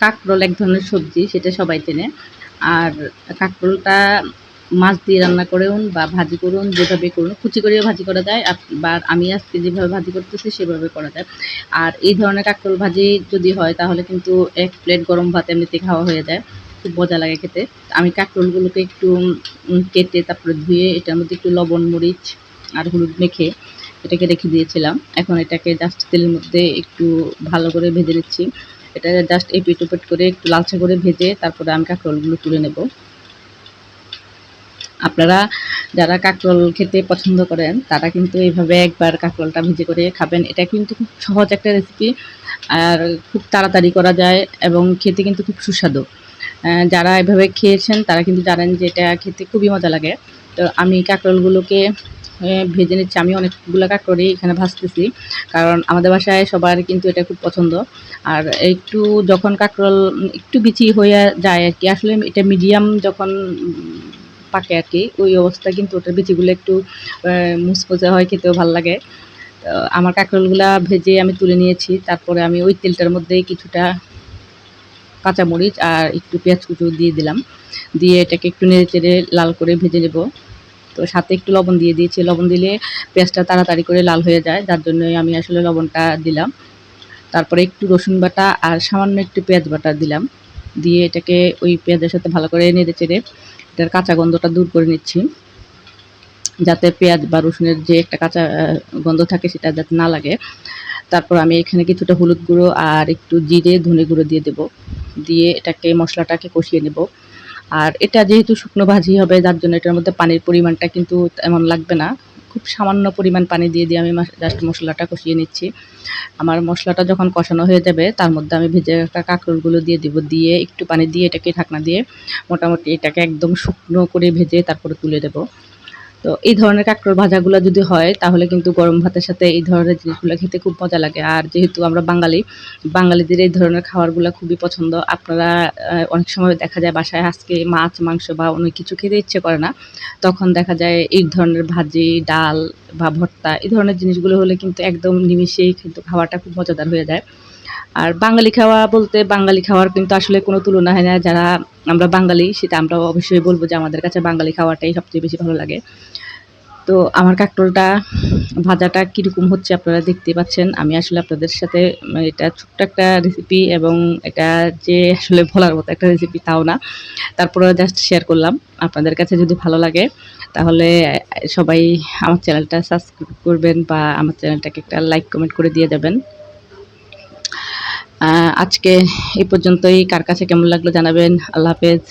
কাঁকরোল এক ধরনের সবজি, সেটা সবাই চেনে। আর কাঁকরোলটা মাছ দিয়ে রান্না করুন বা ভাজি করুন, যেভাবে করুন, কুচি করেও ভাজি করা যায় বা আমি আজকে যেভাবে ভাজি করতেছি, সেভাবে করা যায়। আর এই ধরনের কাঁকরোল ভাজি যদি হয়, তাহলে কিন্তু এক প্লেট গরম ভাত এমনিতে খাওয়া হয়ে যায়। খুব মজা লাগে খেতে। আমি কাঁকরোলগুলোকে একটু কেটে তারপরে ধুয়ে, এটার মধ্যে একটু লবণ, মরিচ আর হলুদ মেখে এটাকে রেখে দিয়েছিলাম। এখন এটাকে জাস্ট তেলের মধ্যে একটু ভালো করে ভেজে নিচ্ছি। এটা জাস্ট এই এপিট ওপিট করে একটু লালচে করে ভেজে তারপরে আমি কাঁকরোলগুলো তুলে নেব। আপনারা যারা কাঁকরোল খেতে পছন্দ করেন, তারা কিন্তু এইভাবে একবার কাঁকরোলটা ভেজে করে খাবেন। এটা কিন্তু খুব সহজ একটা রেসিপি আর খুব তাড়াতাড়ি করা যায় এবং খেতে কিন্তু খুব সুস্বাদু। যারা এভাবে খেয়েছেন, তারা কিন্তু জানেন যে এটা খেতে খুবই মজা লাগে। তো আমি কাঁকরোলগুলোকে ভেজে নিচ্ছি। আমি অনেকগুলো কাঁকরোলই এখানে ভাজতেছি। কারণ আমাদের বাসায় সবার কিন্তু এটা খুব পছন্দ। আর একটু যখন কাঁকরোল একটু বিচি হয়ে যায় আর কি, আসলে এটা মিডিয়াম যখন পাকে আর কি, ওই অবস্থায় কিন্তু ওটার বিচিগুলো একটু মুচমুচে হয়, খেতেও ভালো লাগে। আমার কাঁকরোলগুলা ভেজে আমি তুলে নিয়েছি। তারপরে আমি ওই তেলটার মধ্যে কিছুটা কাঁচামরিচ আর একটু পেঁয়াজ কুচু দিয়ে দিলাম। দিয়ে এটাকে একটু নেড়ে চেড়ে লাল করে ভেজে নেব। তো সাথে একটু লবণ দিয়ে দিয়েছি। লবণ দিলে পেঁয়াজটা তাড়াতাড়ি করে লাল হয়ে যায়, যার জন্যই আমি আসলে লবণটা দিলাম। তারপরে একটু রসুন বাটা আর সামান্য একটু পেঁয়াজ বাটা দিলাম। দিয়ে এটাকে ওই পেঁয়াজের সাথে ভালো করে নেড়ে চেড়ে এটার কাঁচা গন্ধটা দূর করে নিচ্ছি। যাতে পেঁয়াজ বা রসুনের যে একটা কাঁচা গন্ধ থাকে সেটা যাতে না লাগে। তারপর আমি এখানে কিছুটা হলুদ গুঁড়ো আর একটু জিরে, ধনে গুঁড়ো দিয়ে দেব। দিয়ে এটাকে মশলাটাকে কষিয়ে নেব। আর এটা যেহেতু শুকনো ভাজি হবে, যার জন্য এটার মধ্যে পানির পরিমাণটা কিন্তু এমন লাগবে না। খুব সামান্য পরিমাণ পানি দিয়ে দিয়ে আমি জাস্ট মশলাটা কষিয়ে নিচ্ছি। আমার মশলাটা যখন কষানো হয়ে যাবে, তার মধ্যে আমি ভেজে একটা কাঁকড়গুলো দিয়ে দিব, দিয়ে একটু পানি দিয়ে এটাকে ঢাকনা দিয়ে মোটামুটি এটাকে একদম শুকনো করে ভেজে তারপরে তুলে দেবো। তো এই ধরনের কাঁকরোল ভাজাগুলো যদি হয়, তাহলে কিন্তু গরম ভাতের সাথে এই ধরনের জিনিসগুলো খেতে খুব মজা লাগে। আর যেহেতু আমরা বাঙালি, বাঙালিদের এই ধরনের খাবারগুলো খুবই পছন্দ। আপনারা অনেক সময় দেখা যায় বাসায় আজকে মাছ, মাংস বা অনেক কিছু খেতে ইচ্ছে করে না। তখন দেখা যায় এই ধরনের ভাজি, ডাল বা ভর্তা, এই ধরনের জিনিসগুলো হলে কিন্তু একদম নিমিশেই কিন্তু খাওয়াটা খুব মজাদার হয়ে যায়। আর বাঙালি খাওয়া বলতে বাঙালি খাওয়ার কিন্তু আসলে কোনো তুলনা হয় না। যারা আমরা বাঙালি, সেটা আমরা অবশ্যই বলব যে আমাদের কাছে বাঙালি খাওয়াটাই সবচেয়ে বেশি ভালো লাগে। তো আমার কাঁকরোলটা, ভাজাটা কীরকম হচ্ছে আপনারা দেখতে পাচ্ছেন। আমি আসলে আপনাদের সাথে এটা ছোট্ট একটা রেসিপি এবং এটা যে আসলে বলার মতো একটা রেসিপি তাও না। তারপরে জাস্ট শেয়ার করলাম। আপনাদের কাছে যদি ভালো লাগে, তাহলে সবাই আমার চ্যানেলটা সাবস্ক্রাইব করবেন বা আমার চ্যানেলটাকে একটা লাইক কমেন্ট করে দিয়ে যাবেন। আজকে এই পর্যন্তই। কার কাছে কেমন লাগল জানাবেন। আল্লাহ হাফেজ।